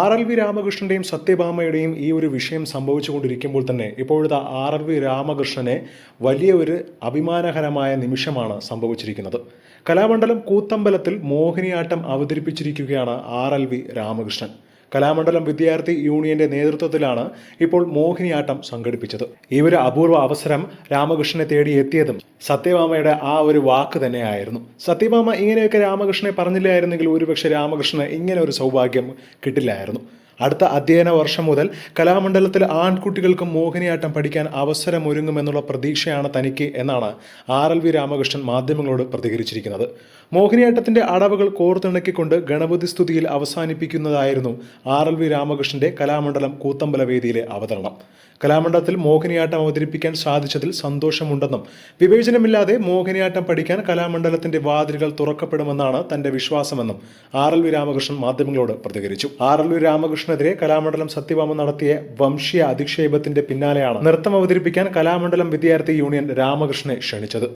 R L V രാമകൃഷ്ണന്റെയും സത്യഭാമയുടെയും ഈ ഒരു വിഷയം സംഭവിച്ചുകൊണ്ടിരിക്കുമ്പോൾ തന്നെ ഇപ്പോഴത്തെ ആർ എൽ വി രാമകൃഷ്ണനെ വലിയ ഒരു അഭിമാനകരമായ നിമിഷമാണ് സംഭവിച്ചിരിക്കുന്നത്. കലാമണ്ഡലം കൂത്തമ്പലത്തിൽ Mohiniyattam അവതരിപ്പിച്ചിരിക്കുകയാണ് R L V Ramakrishnan. Kalamandalam വിദ്യാർത്ഥി യൂണിയന്റെ നേതൃത്വത്തിലാണ് ഇപ്പോൾ മോഹിനിയാട്ടം സംഘടിപ്പിച്ചത്. ഈ ഒരു അപൂർവ അവസരം രാമകൃഷ്ണനെ തേടി എത്തിയതും സത്യഭാമയുടെ ആ ഒരു വാക്ക് തന്നെയായിരുന്നു. സത്യഭാമ ഇങ്ങനെയൊക്കെ രാമകൃഷ്ണനെ പറഞ്ഞില്ലായിരുന്നെങ്കിൽ ഒരുപക്ഷെ രാമകൃഷ്ണന് ഇങ്ങനെ ഒരു സൗഭാഗ്യം കിട്ടില്ലായിരുന്നു. അടുത്ത അധ്യയന വർഷം മുതൽ കലാമണ്ഡലത്തിൽ ആൺകുട്ടികൾക്ക് മോഹിനിയാട്ടം പഠിക്കാൻ അവസരമൊരുങ്ങുമെന്നുള്ള പ്രതീക്ഷയാണ് തനിക്ക് എന്നാണ് ആർ എൽ വി രാമകൃഷ്ണൻ മാധ്യമങ്ങളോട് പ്രതികരിച്ചിരിക്കുന്നത്. മോഹിനിയാട്ടത്തിന്റെ അടവുകൾ കോർത്തിണക്കിക്കൊണ്ട് ഗണപതി സ്തുതിയിൽ അവസാനിപ്പിക്കുന്നതായിരുന്നു ആർ എൽ വി രാമകൃഷ്ണന്റെ കലാമണ്ഡലം കൂത്തമ്പല വേദിയിലെ അവതരണം. കലാമണ്ഡലത്തിൽ മോഹിനിയാട്ടം അവതരിപ്പിക്കാൻ സാധിച്ചതിൽ സന്തോഷമുണ്ടെന്നും വിവേചനമില്ലാതെ മോഹിനിയാട്ടം പഠിക്കാൻ കലാമണ്ഡലത്തിന്റെ വാതിലുകൾ തുറക്കപ്പെടുമെന്നാണ് തന്റെ വിശ്വാസമെന്നും ആർ എൽ വി രാമകൃഷ്ണൻ മാധ്യമങ്ങളോട് പ്രതികരിച്ചു. ആർ എൽ വി രാമകൃഷ്ണനെതിരെ കലാമണ്ഡലം സത്യഭാമ നടത്തിയ വംശീയ അധിക്ഷേപത്തിന്റെ പിന്നാലെയാണ് നൃത്തം അവതരിപ്പിക്കാൻ കലാമണ്ഡലം വിദ്യാർത്ഥി യൂണിയൻ രാമകൃഷ്ണനെ ക്ഷണിച്ചത്.